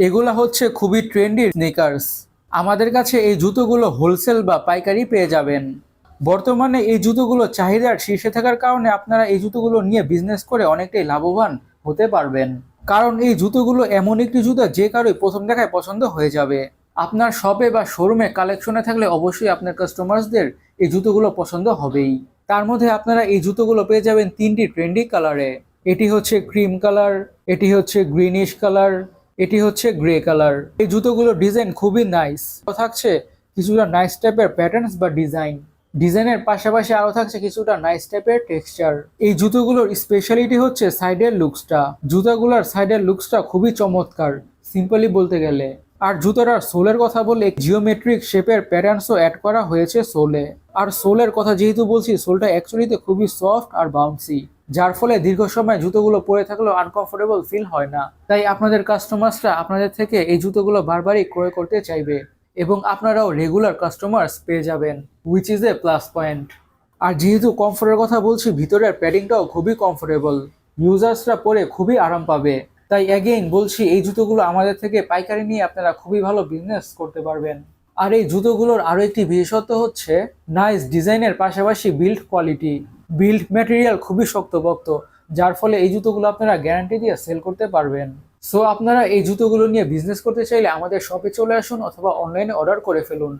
এগুলা হচ্ছে খুবই ট্রেন্ডি স্নিকার্স আমাদের কাছে এই জুতোগুলো হোলসেল বা পাইকারি পেয়ে যাবেন। বর্তমানে এই জুতোগুলো চাহিদার শীর্ষে থাকার কারণে আপনারা এই জুতোগুলো নিয়ে বিজনেস করে অনেকটাই লাভবান হতে পারবেন। কারণ এই জুতোগুলো এমন একটি জুতো যে কারোই প্রথম দেখায় পছন্দ হয়ে যাবে। আপনার শপে বা শোরুমে কালেকশনে থাকলে অবশ্যই আপনার কাস্টমার্সদের এই জুতোগুলো পছন্দ হবেই। তার মধ্যে আপনারা এই জুতোগুলো পেয়ে যাবেন তিনটি ট্রেন্ডি কালারে এটি হচ্ছে ক্রিম কালার এটি হচ্ছে গ্রিনিশ কালার এটি হচ্ছে গ্রে কালার। এই জুতোগুলোর ডিজাইন খুবই নাইস। থাকছে কিছুটা নাইস টাইপের প্যাটার্নস বা ডিজাইন। ডিজাইনের পাশাপাশি আরও থাকছে কিছুটা নাইস টাইপের টেক্সচার এই জুতোগুলোর স্পেশালিটি হচ্ছে সাইডের লুকসটা জুতাগুলোর সাইডের লুকসটা খুবই চমৎকার সিম্পলি বলতে গেলে। আর জুতোটার সোলের কথা বলে জিওমেট্রিক শেপের প্যাটার্নসও অ্যাড করা হয়েছে সোলে। আর সোলের কথা যেহেতু বলছি, সোলটা অ্যাকচুয়ালিতে খুবই সফট আর বাউন্সি যার ফলে দীর্ঘ সময় জুতোগুলো পরে থাকলেও আনকমফোর্টেবল ফিল হয় না। তাই আপনাদের কাস্টমার্সরা আপনাদের থেকে এই জুতোগুলো বারবারই ক্রয় করতে চাইবে এবং আপনারাও রেগুলার কাস্টমার্স পেয়ে যাবেন which is a plus point আর যেহেতু কমফোর্টের কথা বলছি, ভিতরের প্যাডিংটাও খুবই কমফোর্টেবল ইউজার্সরা পরে খুবই আরাম পাবে। তাই অ্যাগেইন বলছি, এই জুতোগুলো আমাদের থেকে পাইকারি নিয়ে আপনারা খুবই ভালো বিজনেস করতে পারবেন। আর এই জুতোগুলোর আরও একটি বিশেষত্ব হচ্ছে নাইস ডিজাইনের পাশাপাশি বিল্ড কোয়ালিটি বিল্ড ম্যাটেরিয়াল খুবই শক্তপোক্ত, যার ফলে এই জুতোগুলো আপনারা গ্যারান্টি দিয়ে সেল করতে পারবেন। সো আপনারা এই জুতোগুলো নিয়ে বিজনেস করতে চাইলে আমাদের শপে চলে আসুন অথবা অনলাইনে অর্ডার করে ফেলুন।